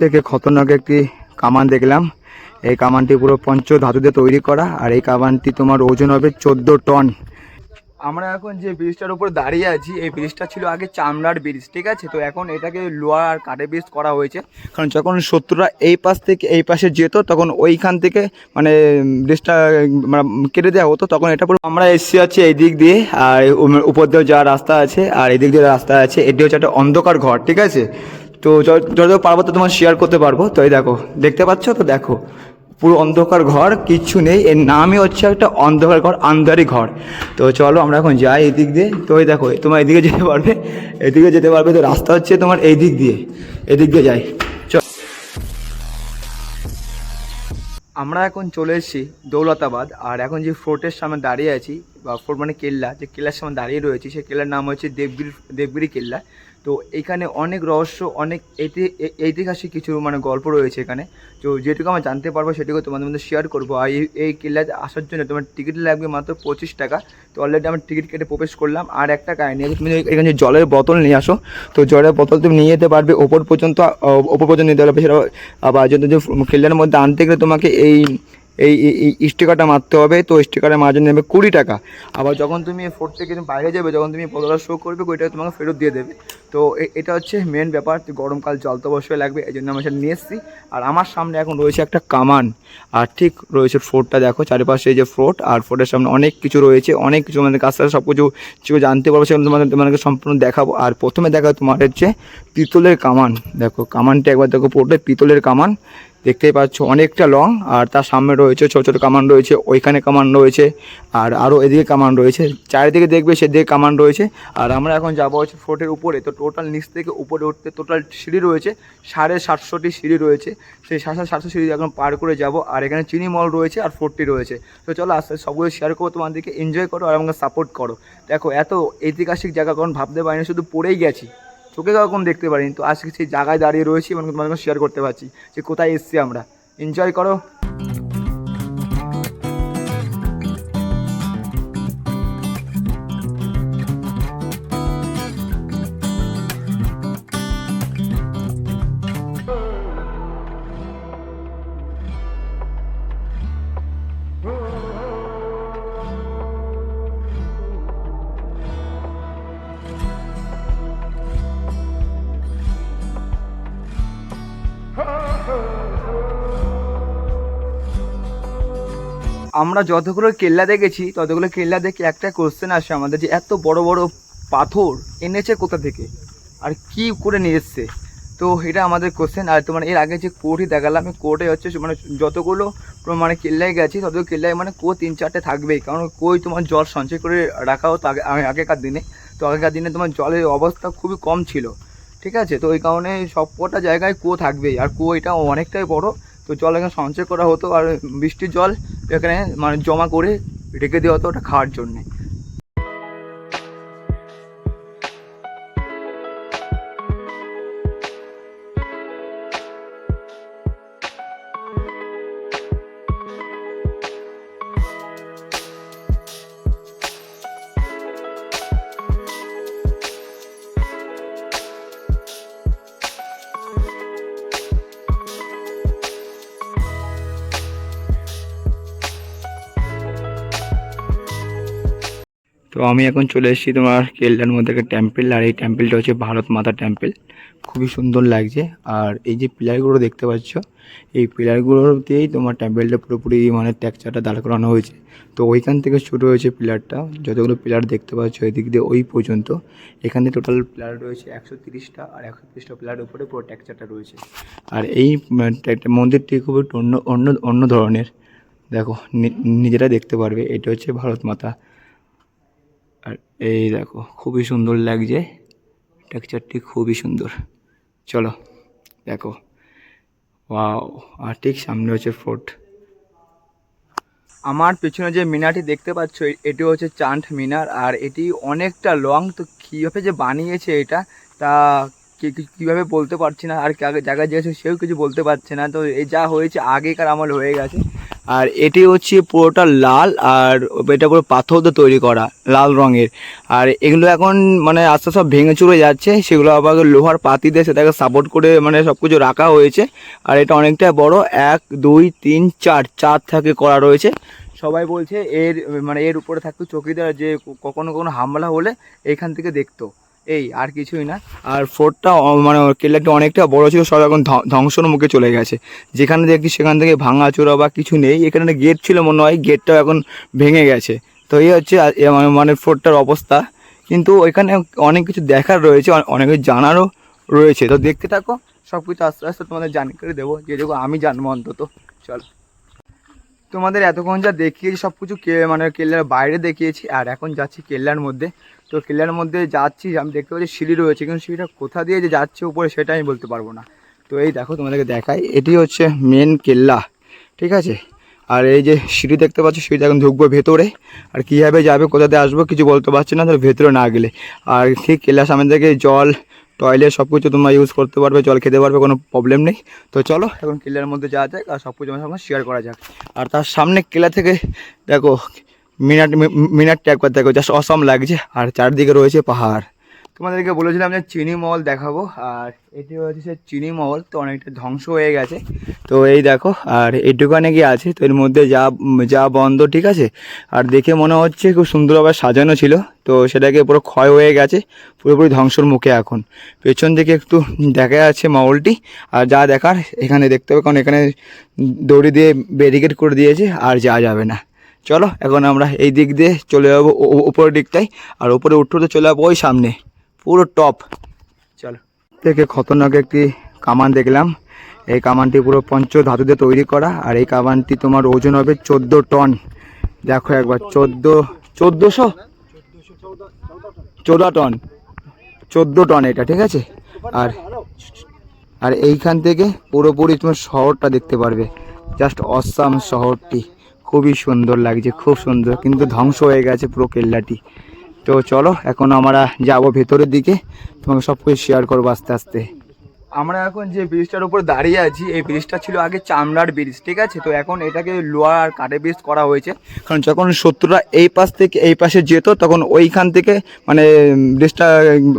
থেকে খতরনাক একটি কামান দেখলাম। এই কামানটি পুরো পঞ্চ ধাতুতে তৈরি করা আর এই কামানটি তোমার ওজন হবে চোদ্দ টন। আমরা এখন যে ব্রিজটার উপর দাঁড়িয়ে আছি, এই ব্রিজটা ছিল আগে চামড়ার ব্রিজ, ঠিক আছে? তো এখন এটাকে লোহা আর কাঠের ব্রিজ করা হয়েছে। কারণ যখন শত্রুরা এই পাশ থেকে এই পাশে যেত, তখন ওইখান থেকে মানে ব্রিজটা মানে কেটে দেওয়া হতো, তখন এটা পুরো আমরা এসে আছি এই দিক দিয়ে, আর উপর দিয়েও যাওয়ার রাস্তা আছে, আর এই দিক দিয়ে রাস্তা আছে, এটি হচ্ছে একটা অন্ধকার ঘর, ঠিক আছে? তো যত পারব তো তোমার শেয়ার করতে পারব, তো এই দেখো, দেখতে পাচ্ছ? তো দেখো, পুরো অন্ধকার ঘর, কিচ্ছু নেই, এর নামই হচ্ছে একটা অন্ধকার ঘর, আন্ধারি ঘর। তো চলো আমরা এখন যাই এদিক দিয়ে। তো এই দেখো, তোমার এদিকে যেতে পারবে, এদিকে যেতে পারবে, তো রাস্তা হচ্ছে তোমার এই দিক দিয়ে এদিক দিয়ে যাই। আমরা এখন চলে এসেছি দৌলতাবাদ, আর এখন যে ফোর্টের সামনে দাঁড়িয়ে আছি, বা ফোর্ট মানে কেল্লা, যে কেল্লার সামনে দাঁড়িয়ে রয়েছি, সেই কেল্লার নাম হচ্ছে দেবগিরি দেবগিরি কেল্লা। তো এখানে অনেক রহস্য, অনেক ঐতিহাসিক কিছু মানে গল্প রয়েছে এখানে। তো যেটুকু আমরা জানতে পারব সেটুকু তোমাদের মধ্যে শেয়ার করব। আর এই এই কেল্লাতে আসার জন্য তোমার টিকিট লাগবে মাত্র পঁচিশ টাকা। তো অলরেডি আমরা টিকিট কেটে প্রবেশ করলাম। আর একটা কাহিনী আছে, তুমি এখানে জলের বোতল নিয়ে আসো, তো জলের বোতল তুমি নিয়ে যেতে পারবে ওপর পর্যন্ত ওপর পর্যন্ত নিতে পারবে। সেটা আবার যদি কেল্লার মধ্যে আনতে গেলে তোমাকে এই এই, এই- স্টিকারটা মারতে হবে, তো স্টিকারের মার্জিন নেবে কুড়ি টাকা। আবার যখন তুমি ফোর্ট থেকে বাইরে যাবে, যখন তুমি বোতলটা শো করবে, ওইটা তোমাকে ফেরত দিয়ে দেবে। তো এটা হচ্ছে মেন ব্যাপার গরমকাল জল তো অবশ্যই লাগবে, এই জন্য আমি সেটা নিয়ে এসেছি। আর আমার সামনে এখন রয়েছে একটা কামান, আর ঠিক রয়েছে ফোর্টটা দেখো, চারিপাশে এই যে ফোর্ট আর ফোর্টের সামনে অনেক কিছু রয়েছে, অনেক কিছু কাছ থেকে সব কিছু কিছু জানতে পারব, সেগুলো তোমাদের, তোমাদেরকে সম্পূর্ণ দেখাবো। আর প্রথমে দেখা তোমার হচ্ছে পিতলের কামান, দেখো কামানটা একবার দেখো পুরোটাই পিতলের কামান। দেখতেই পাচ্ছ অনেকটা লং আর তার সামনে রয়েছে ছোটো ছোটো কামান রয়েছে, ওইখানে কামান রয়েছে, আর আরও এদিকে কামান রয়েছে। চারিদিকে দেখবে সেদিকে কামান রয়েছে, আর আমরা এখন যাব হচ্ছে ফোর্টের উপরে। তো টোটাল নিচ থেকে উপরে উঠতে টোটাল সিঁড়ি রয়েছে, সাড়ে সাতশোটি সিঁড়ি রয়েছে। সেই সাড়ে সাতশো সিঁড়ি এখন পার করে যাব, আর এখানে চিনি মল রয়েছে আর ফোর্টটি রয়েছে। তো চলো আস্তে সবগুলো শেয়ার করো তোমাদেরকে এনজয় করো আর আমাকে সাপোর্ট করো। দেখো, এত ঐতিহাসিক জায়গা কখন ভাবতে পারিনি, শুধু পড়েই গেছি। চোখে কখন দেখতে পারিনি? তো আজকে সেই জায়গায় দাঁড়িয়ে রয়েছি এবং তোমাদের শেয়ার করতে পারছি যে কোথায় এসছি আমরা। এনজয় করো। আমরা যতগুলো কেল্লা দেখেছি, ততগুলো কেল্লা দেখে একটা কোশ্চেন আসে আমাদের যে এত বড় বড় পাথর এনেছে কোথা থেকে? আর কি করে নিয়ে এসছে? তো এটা আমাদের কোশ্চেন আর তোমার এর আগে যে কোর্টই দেখালাম, এই কোর্টে হচ্ছে মানে যতগুলো মানে কেল্লায় গেছি, ততগুলো কেল্লায় মানে কো তিন চারটে থাকবেই। কারণ কই তোমার জল সঞ্চয় করে রাখা হতো আগে আগে- আগেকার দিনে। তো আগেকার দিনে তোমার জলের অবস্থা খুবই কম ছিল। ঠিক আছে? তো ওই কারণে সব কটা জায়গায় কুয়ো থাকবেই। আর কুয়ো এটা অনেকটাই বড়। তো জল এখানে সঞ্চয় করা হতো আর বৃষ্টির জল এখানে মানে জমা করে রেখে দেওয়া হতো ওটা খাওয়ার জন্যে। আমি এখন চলে এসেছি তোমার কেল্লার মধ্যে একটা টেম্পেল আর এই টেম্পেলটা হচ্ছে ভারত মাতা টেম্পেল খুবই সুন্দর লাগছে। আর এই যে পিলারগুলো দেখতে পাচ্ছ, এই পিলারগুলোর দিয়েই তোমার টেম্পেলটা পুরোপুরি মানে ট্যাকচারটা দাঁড় করানো হয়েছে। তো ওইখান থেকে শুরু হয়েছে পিলারটা যতগুলো পিলার দেখতে পাচ্ছ ওই দিক দিয়ে ওই পর্যন্ত। এখানে টোটাল পিলার রয়েছে একশো তিরিশটা, আর একশো তিরিশটা পিলার উপরে পুরো ট্যাকচারটা রয়েছে। আর এই মন্দিরটি খুবই অন্য অন্য অন্য ধরনের। দেখো নিজেরা দেখতে পারবে, এটা হচ্ছে ভারত মাতা। এই দেখো, খুবই সুন্দর লাগছে। টেক্সচারটি খুবই সুন্দর। চলো, দেখো। ওয়াও আর ঠিক সামনে হচ্ছে ফোর্ট আমার পেছনে যে মিনারটি দেখতে পাচ্ছ এটি হচ্ছে চান্ট মিনার, আর এটি অনেকটা লং তো কীভাবে যে বানিয়েছে এটা, তা কীভাবে বলতে পারছি না, আর জায়গায় জিজ্ঞেস সেও কিছু বলতে পারছে না, তো এই যা হয়েছে আগেকার আমল হয়ে গেছে। আর এটি হচ্ছে পুরোটা লাল আর এটা পুরো পাথর দিয়ে তৈরি করা, লাল রঙের। আর এগুলো এখন মানে আস্তে সব ভেঙে চুরে যাচ্ছে, সেগুলো আবার লোহার পাতি দিয়ে সেটাকে সাপোর্ট করে মানে সব কিছু রাখা হয়েছে। আর এটা অনেকটা বড়, এক, দুই, তিন, চার চার থাকে করা রয়েছে। সবাই বলছে এর মানে এর উপরে থাকতো চকিদার যে কখনো কখনো হামলা হলে এইখান থেকে দেখতো। এই, আর কিছুই না। আর ফোর্টটা মানে কেল্লাটা অনেকটা বড় ছিল, সব এখন ধ্বংসর মুখে চলে গেছে। যেখানে দেখি সেখান থেকে ভাঙা চোরা বা কিছু নেই। এখানে গেট ছিল মনে হয় গেটটাও এখন ভেঙে গেছে। তো এই হচ্ছে মানে- মানে ফোর্টটার অবস্থা। কিন্তু এখানে অনেক কিছু দেখার রয়েছে অনেক কিছু জানারও রয়েছে। তো দেখতে থাকো, সব কিছু আস্তে আস্তে তোমাদের জানকারি দেবো। যেটুকু আমি জানব অন্তত। চলো। তোমাদের এতক্ষণ যা দেখিয়েছি সব কিছু মানে কেল্লার বাইরে দেখিয়েছি, আর এখন যাচ্ছি কেল্লার মধ্যে। তো কেল্লার মধ্যে যাচ্ছি, আমি দেখতে পাচ্ছি সিঁড়ি রয়েছে, কিন্তু সিঁড়িটা কোথা দিয়ে যে যাচ্ছে উপরে সেটা আমি বলতে পারব না। তো এই দেখো, তোমাদেরকে দেখাই, এটি হচ্ছে মেন কেল্লা, ঠিক আছে? আর এই যে সিঁড়ি দেখতে পাচ্ছ সিঁড়িতে এখন ঢুকবো ভেতরে, আর কীভাবে যাবে কোথাতে আসব কিছু বলতে পারছি না তো ভেতরে না গেলে। আর ঠিক কেল্লার সামনে থেকে জল, টয়লেট সব কিছু তোমরা ইউজ করতে পারবে, জল খেতে পারবে, কোনো প্রবলেম নেই। তো চলো, এখন কেল্লার মধ্যে যাওয়া যাক, আর সব কিছু আমার সঙ্গে শেয়ার করা যাক। আর তার সামনে কেলা থেকে, দেখো মিনার মিনারটা একবার দেখো জাস্ট অসম লাগছে। আর চারদিকে রয়েছে পাহাড়। তোমাদেরকে বলেছিলাম যে চিনি মহল দেখাবো, আর এটি হচ্ছে সে চিনি মহল তো অনেকটা ধ্বংস হয়ে গেছে। তো এই দেখো, আর এইটুকানে কি আছে? তো এর মধ্যে যা যা বন্ধ, ঠিক আছে? আর দেখে মনে হচ্ছে খুব সুন্দরভাবে সাজানো ছিল, তো সেটাকে পুরো ক্ষয় হয়ে গেছে, পুরোপুরি ধ্বংসর মুখে এখন। পেছন দিকে একটু দেখা যাচ্ছে মহলটি, আর যা দেখার এখানে দেখতে হবে, কারণ এখানে দড়ি দিয়ে ব্যারিকেড করে দিয়েছে, আর যাওয়া যাবে না। চলো, এখন আমরা এই দিক দিয়ে চলে যাব উপরের দিকটাই আর উপরে উঠতে উঠতে চলে যাব ওই সামনে, পুরো টপ চলো। থেকে খতরনাক একটি কামান দেখলাম। এই কামানটি পুরো পঞ্চ ধাতু দিয়ে তৈরি করা, আর এই কামানটি তোমার ওজন হবে চোদ্দ টন। দেখো একবার, চোদ্দ, চোদ্দোশো? চোদ্দ টন। চোদ্দ টন এটা, ঠিক আছে? আর আর এইখান থেকে পুরোপুরি তোমার শহরটা দেখতে পারবে। জাস্ট অসাম শহরটি। খুবই সুন্দর লাগছে, খুব সুন্দর। কিন্তু ধ্বংস হয়ে গেছে পুরো কেল্লাটি। তো চলো, এখন আমরা যাব ভেতরের দিকে। তোমাকে সব কিছু শেয়ার করব আস্তে আস্তে। আমরা এখন যে ব্রিজটার উপর দাঁড়িয়ে আছি, এই ব্রিজটা ছিল আগে চামড়ার ব্রিজ ঠিক আছে? তো এখন এটাকে লোহা আর কাঠের ব্রিজ করা হয়েছে। কারণ যখন শত্রুরা এই পাশ থেকে এই পাশে যেত, তখন ওইখান থেকে মানে ব্রিজটা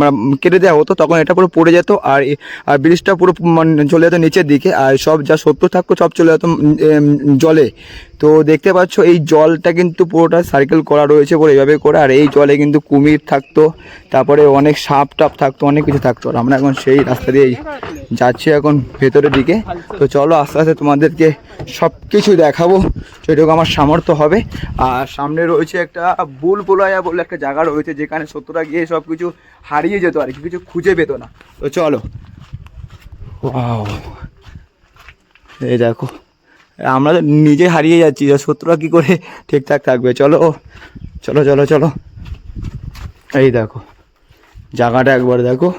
মানে কেটে দেওয়া হতো, তখন এটা পুরো পড়ে যেত আর আর ব্রিজটা পুরো মানে চলে যেত নিচের দিকে। আর সব যা শত্রু থাকতো, সব চলে যেত জলে। তো দেখতে পাচ্ছ, এই জলটা কিন্তু পুরোটা সার্কেল করা রয়েছে পুরো এইভাবে করে, আর এই জলে কিন্তু কুমির থাকতো, তারপরে অনেক সাপ টাপ থাকতো, অনেক কিছু থাকতো, আর আমরা এখন সেই রাস্তা দিয়েই যাচ্ছি এখন ভেতরের দিকে। তো চলো আস্তে আস্তে তোমাদেরকে সব কিছু দেখাবো সেটুকু আমার সামর্থ্য হবে। আর সামনে রয়েছে একটা বুল পোলায়া বলে একটা জায়গা রয়েছে, যেখানে শত্রুরা গিয়ে সব কিছু হারিয়ে যেত আর কি, কিছু খুঁজে পেতো না। তো চলো। এই দেখো। আমরা নিজে হারিয়ে যাচ্ছি শত্রুরা কী করে ঠিকঠাক থাকবে? চলো চলো চলো চলো। এই দেখো, জায়গাটা একবার দেখো।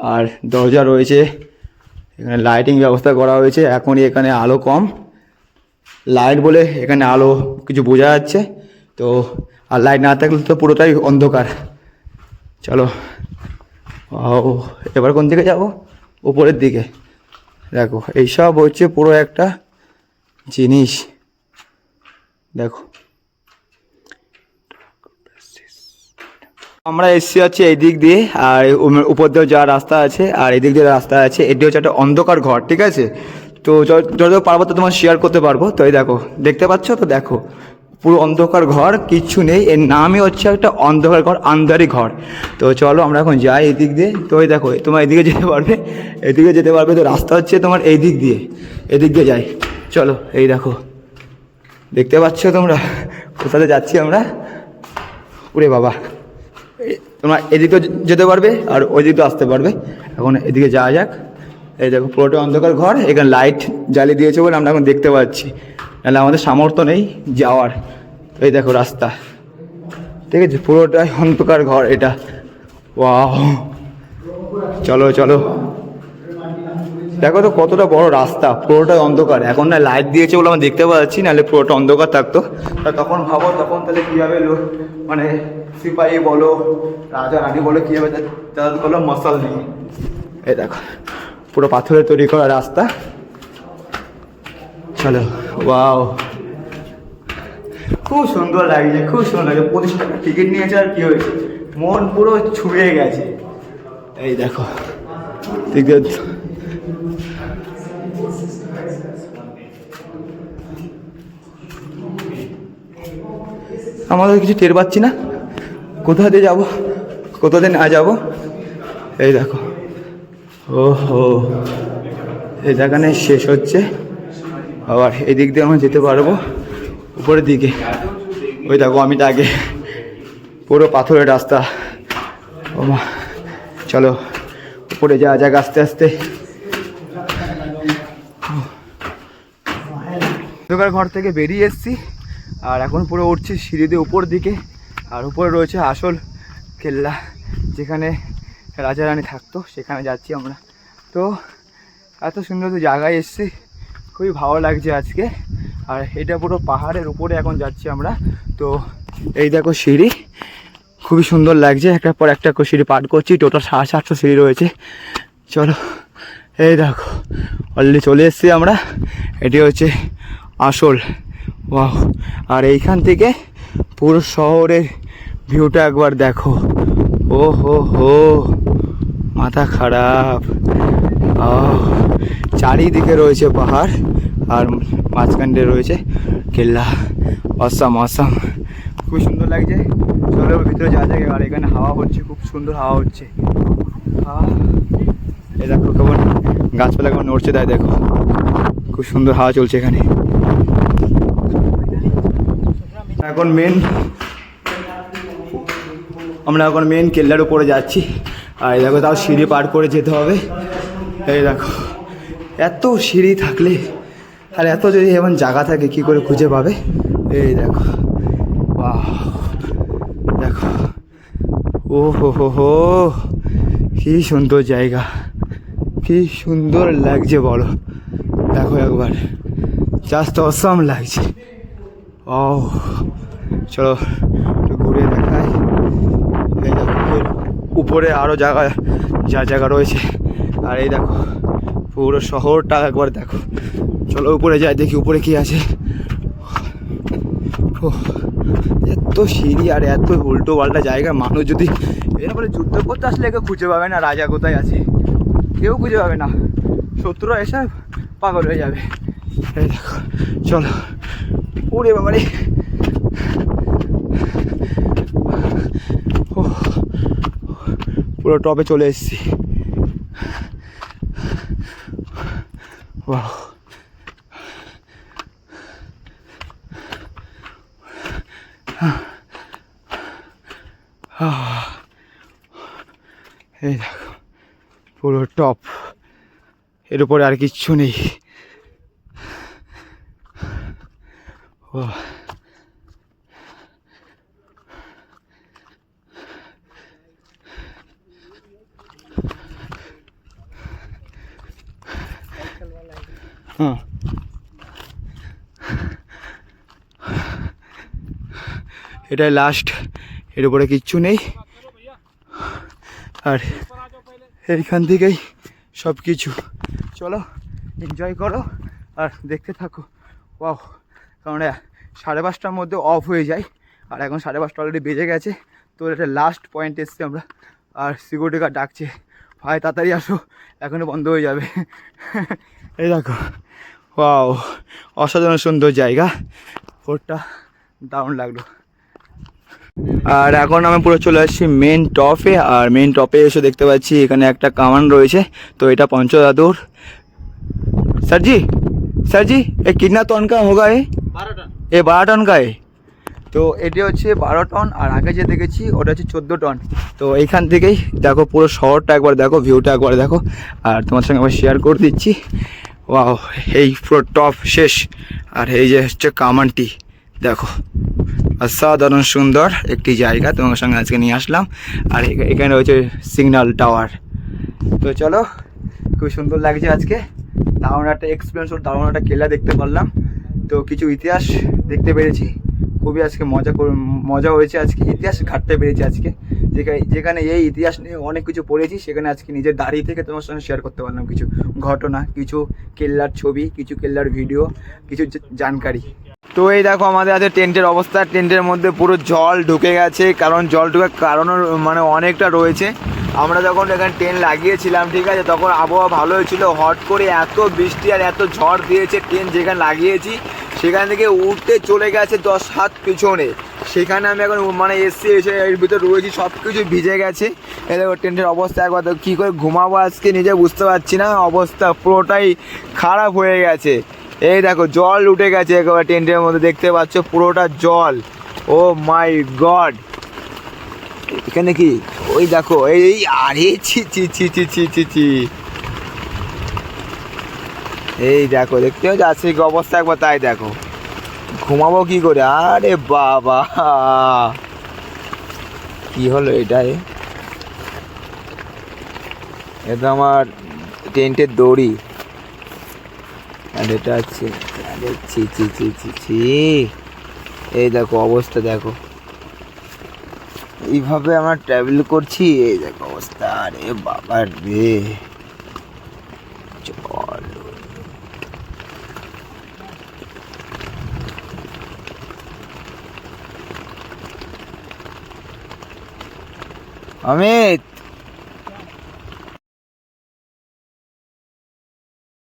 আর দরজা রয়েছে, এখানে লাইটিং ব্যবস্থা করা হয়েছে। এখনই এখানে আলো কম। লাইট বলে এখানে আলো কিছু বোঝা যাচ্ছে। তো, আর লাইট না থাকলে তো পুরোটাই অন্ধকার। চলো ও এবার কোন দিকে যাব? উপরের দিকে। দেখো এইসব হচ্ছে পুরো একটা জিনিস। দেখো। আমরা এসছি হচ্ছে এই দিক দিয়ে, আর উপর দিয়েও যাওয়ার রাস্তা আছে, আর এই দিক দিয়ে রাস্তা আছে, এটি হচ্ছে একটা অন্ধকার ঘর, ঠিক আছে? তো য- যত পারব তো তোমার শেয়ার করতে পারব। তো এই দেখো, দেখতে পাচ্ছ? তো দেখো, পুরো অন্ধকার ঘর, কিচ্ছু নেই। এর নামই হচ্ছে একটা অন্ধকার ঘর, আন্ধারি ঘর। তো চলো আমরা এখন যাই এই দিক দিয়ে। তো এই দেখো, তোমার এদিকে যেতে পারবে এদিকে যেতে পারবে, তো রাস্তা হচ্ছে তোমার এই দিক দিয়ে। এদিক দিয়ে যাই। চলো, এই দেখো। দেখতে পাচ্ছ তোমরা? কোথাতে যাচ্ছি আমরা? ওরে বাবা। তোমরা এদিকেও যে- যেতে পারবে আর ওই দিকেও আসতে পারবে। এখন এদিকে যাওয়া যাক। এই দেখো, পুরোটা অন্ধকার ঘর। এখানে লাইট জ্বালিয়ে দিয়েছে বলে আমরা এখন দেখতে পাচ্ছি। নাহলে আমাদের সামর্থ্য নেই যাওয়ার। এই দেখো রাস্তা। ঠিক আছে, পুরোটাই অন্ধকার ঘর এটা। ওয়াও চলো চলো। দেখো তো কতটা বড় রাস্তা, পুরোটাই অন্ধকার। এখন না লাইট দিয়েছে বলে আমরা দেখতে পাচ্ছি, নাহলে পুরোটা অন্ধকার থাকতো। তা তখন ভাবো, তখন তাহলে কীভাবে লো- মানে সিপাহি বলো, রাজা রানী বলো, কীভাবে তাদের বলো মশাল নেই। এই দেখো, পুরো পাথরের তৈরি করা রাস্তা। চলো ওয়াও খুব সুন্দর লাগছে, খুব সুন্দর লাগছে। পঁচিশ টাকা টিকিট নিয়েছে আর কি হয়েছে? মন পুরো ছুঁয়ে গেছে। এই দেখো ঠিক আছে আমাদের কিছু টের পাচ্ছি না। কোথা দিয়ে যাব? কোথা দিয়ে না যাব? এই দেখো। ও হো এই জায়গানে শেষ হচ্ছে। আবার এদিক দিয়ে আমরা যেতে পারব। উপরের দিকে। ওই দেখো, আমি আগে পুরো পাথরের রাস্তা। ও মা। চলো, উপরে যাওয়া যাক আস্তে আস্তে। ঘর থেকে বেরিয়ে এসেছি। আর এখন পুরো উঠছি সিঁড়ি দিয়ে উপর দিকে। আর উপরে রয়েছে আসল কেল্লা, যেখানে রাজা রানী থাকতো, সেখানে যাচ্ছি আমরা। তো এত সুন্দর জায়গায় এসেছি, খুবই ভালো লাগছে আজকে। আর এটা পুরো পাহাড়ের উপরে এখন যাচ্ছি আমরা। তো এই দেখো সিঁড়ি, খুবই সুন্দর লাগছে। একটার পর একটা সিঁড়ি পার করছি টোটাল সাড়ে সাতশো সিঁড়ি রয়েছে। চলো, এই দেখো অলরেডি চলে এসেছি আমরা। এটি হচ্ছে আসল ওয়াও, আর এইখান থেকে পুরো শহরের ভিউটা একবার দেখো। ও হো হো মাথা খারাপ। চারিদিকে রয়েছে পাহাড়, আর মাঝখানটা রয়েছে কেল্লা। Awesome awesome. খুব সুন্দর লাগছে। চলো ভিতরে যাওয়া যায় আর এখানে হাওয়া হচ্ছে, খুব সুন্দর হাওয়া হচ্ছে। এই দেখো কেমন গাছপালা কেমন নড়ছে তাই দেখো। খুব সুন্দর হাওয়া চলছে এখানে। এখন মেন আমরা এখন মেন কেল্লার উপরে যাচ্ছি। আর এই দেখো, তাও সিঁড়ি পার করে যেতে হবে। এই দেখো, এত সিঁড়ি থাকলে, আর এত যদি এমন জায়গা থাকে, কি করে খুঁজে পাবে? এই দেখো, বাহ, দেখো। ও হো হো হো কি সুন্দর জায়গা, কি সুন্দর লাগছে বলো। দেখো একবার জাস্ট অসম লাগছে। ও চলো ঘুরে দেখাই। এই দেখো উপরে আরও জায়গা, যা জায়গা রয়েছে। আর এই দেখো, পুরো শহরটা একবার দেখো। চলো উপরে যাই, দেখি উপরে কি আছে। ও এত সিঁড়ি আর এত উল্টো পাল্টা জায়গা। মানুষ যদি এরপরে যুদ্ধ করতে আসলে কেউ খুঁজে পাবে না রাজা কোথায় আছে। কেউ খুঁজে পাবে না। শত্রুরা এসে পাগল হয়ে যাবে। এই দেখো, চলো। ওরে বাবারে। ওহ, পুরো টপে চলে এসেছি। এই দেখো পুরো টপ। এর উপরে আর কিচ্ছু নেই। ও হ্যাঁ এটাই লাস্ট এর উপরে কিচ্ছু নেই। আর এইখান থেকেই সব কিছু চলো এনজয় করো আর দেখতে থাকো। ওয়াও কারণ সাড়ে পাঁচটার মধ্যে অফ হয়ে যায়। আর এখন সাড়ে পাঁচটা অলরেডি বেজে গেছে। তো এটা লাস্ট পয়েন্ট এসছে আমরা। আর সিকিউরিটি গার্ড ডাকছে, ভাই, তাড়াতাড়ি আসো এখনও বন্ধ হয়ে যাবে। এই দেখো ও অসাধারণ সুন্দর জায়গা। ফোরটা দারুণ লাগল। আর এখন আমি পুরো চলে আসছি মেন টপে আর মেন টপে এসে দেখতে পাচ্ছি এখানে একটা কামান রয়েছে। তো এটা পঞ্চদাদুর স্যারজি স্যারজি এ কিডনা তনকা হোগা এ? এ বারো টন গায়ে? তো এটি হচ্ছে বারো টন, আর আগে যে দেখেছি ওটা হচ্ছে চোদ্দ টন। তো এইখান থেকেই দেখো পুরো শহরটা একবার দেখো ভিউটা একবার দেখো। আর তোমার সঙ্গে আবার শেয়ার করে দিচ্ছি। ওয়াও এই পুরো টপ শেষ। আর এই যে হচ্ছে কামানটি, দেখো। অসাধারণ সুন্দর একটি জায়গা, তোমার সঙ্গে আজকে নিয়ে আসলাম। আর এখা- এখানে রয়েছে সিগন্যাল টাওয়ার তো চলো, খুব সুন্দর লাগছে আজকে। দারুণ একটা এক্সপিরিয়েন্স দারুণ একটা কেলা দেখতে পারলাম। তো কিছু ইতিহাস দেখতে পেরেছি। খুবই আজকে মজা মজা হয়েছে আজকে, ইতিহাস ঘাটতে পেরেছি আজকে। যেখানে যেখানে এই ইতিহাস নিয়ে অনেক কিছু পড়েছি, সেখানে আজকে নিজের দাঁড়িয়ে থেকে তোমার সঙ্গে শেয়ার করতে পারলাম। কিছু ঘটনা, কিছু কেল্লার ছবি, কিছু কেল্লার ভিডিও কিছু জানকারি। তো এই দেখো আমাদের আছে টেন্টের অবস্থা। টেন্টের মধ্যে পুরো জল ঢুকে গেছে, কারণ জল ঢুকার কারণও মানে অনেকটা রয়েছে। আমরা যখন এখানে টেন্ট লাগিয়েছিলাম, ঠিক আছে, তখন আবহাওয়া ভালো হয়েছিল। হট করে এত বৃষ্টি আর এত ঝড় দিয়েছে টেন্ট যেখানে লাগিয়েছি, সেখান থেকে উঠতে চলে গেছে দশ হাত পিছনে। সেখানে আমি এখন মানে এসছি, এসে এর ভিতরে রয়েছি সব কিছু ভিজে গেছে। এই দেখো টেন্টের অবস্থা একবার কী করে ঘুমাবো আজকে নিজে বুঝতে পারছি না, অবস্থা পুরোটাই খারাপ হয়ে গেছে। এই দেখো, জল উঠে গেছে একেবারে টেন্টের মধ্যে, দেখতে পাচ্ছ পুরোটা জল। ও মাই গড এখানে কি? ওই দেখো, এই আরে, ছি ছি ছি ছি ছি ছি ছি। এই দেখো, দেখতে পাচ্ছ? আজকে অবস্থা একবার তাই দেখো। ঘুমাবো কি করে? আরে বাবা! কি হলো এটা এ? এটা আমার টেন্টের দড়ি। আর এটা হচ্ছে আরে ছি ছি ছি ছি ছি। এই দেখো, অবস্থা দেখো। এইভাবে আমরা ট্রাভেল করছি এই দেখো অবস্থা আরে বাবা রে। চল। অমিত!